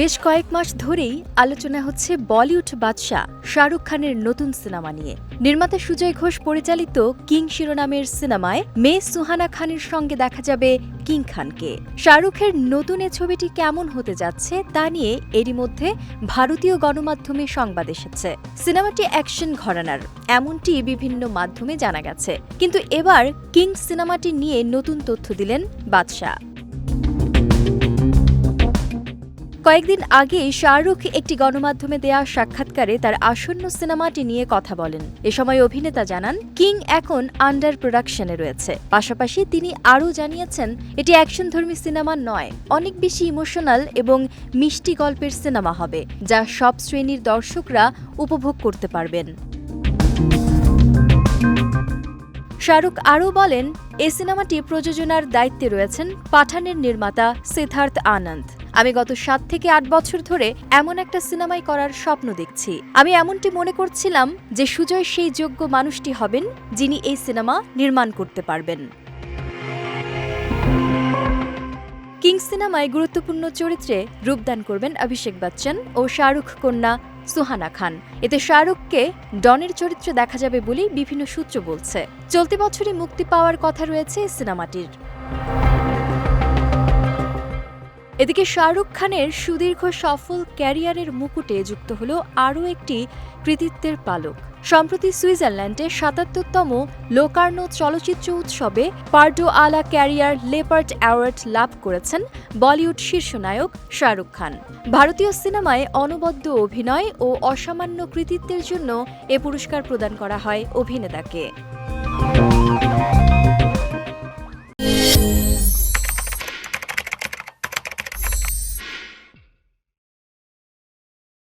বেশ কয়েক মাস ধরেই আলোচনা হচ্ছে বলিউড বাদশাহ শাহরুখ খানের নতুন সিনেমা নিয়ে। নির্মাতা সুজয় ঘোষ পরিচালিত কিং শিরোনামের সিনেমায় মে সুহানা খানের সঙ্গে দেখা যাবে কিং খানকে। শাহরুখের নতুন এ ছবিটি কেমন হতে যাচ্ছে তা নিয়ে এরই মধ্যে ভারতীয় গণমাধ্যমে সংবাদ এসেছে। সিনেমাটি অ্যাকশন ঘরানার, এমনটি বিভিন্ন মাধ্যমে জানা গেছে। কিন্তু এবার কিং সিনেমাটি নিয়ে নতুন তথ্য দিলেন বাদশাহ। কয়েকদিন আগে শাহরুখ একটি গণমাধ্যমে দেয়া সাক্ষাৎকারে তার আসন্ন সিনেমাটি নিয়ে কথা বলেন। এ সময় অভিনেতা জানান, কিং এখন আন্ডার প্রোডাকশনে রয়েছে। পাশাপাশি তিনি আরও জানিয়েছেন, এটি অ্যাকশনধর্মী সিনেমা নয়, অনেক বেশি ইমোশনাল এবং মিষ্টি গল্পের সিনেমা হবে, যা সব শ্রেণির দর্শকরা উপভোগ করতে পারবেন। শাহরুখ আরও বলেন এই সিনেমাটি প্রযোজনার দায়িত্বে রয়েছেন পাঠানের নির্মাতা সিদ্ধার্থ আনন্দ। আমি গত সাত থেকে আট বছর ধরে এমন একটা সিনেমাই করার স্বপ্ন দেখছি। আমি এমনটি মনে করছিলাম যে সুজয় সেই যোগ্য মানুষটি হবেন যিনি এই সিনেমা নির্মাণ করতে পারবেন। কিং সিনেমায় গুরুত্বপূর্ণ চরিত্রে রূপদান করবেন অভিষেক বচ্চন ও শাহরুখ কন্যা সুহানা খান। এতে শাহরুখকে ডনের চরিত্রে দেখা যাবে বলেই বিভিন্ন সূত্র বলছে। চলতি বছরই মুক্তি পাওয়ার কথা রয়েছে এই সিনেমাটির। এদিকে শাহরুখ খানের সুদীর্ঘ সফল ক্যারিয়ারের মুকুটে যুক্ত হল আরও একটি কৃতিত্বের পালক। সম্প্রতি সুইজারল্যান্ডে সাতাত্তরতম লোকার্নো চলচ্চিত্র উৎসবে পার্ডো আলা ক্যারিয়ার লেপার্ড অ্যাওয়ার্ড লাভ করেছেন বলিউড শীর্ষনায়ক শাহরুখ খান। ভারতীয় সিনেমায় অনবদ্য অভিনয় ও অসামান্য কৃতিত্বের জন্য এ পুরস্কার প্রদান করা হয় অভিনেতাকে।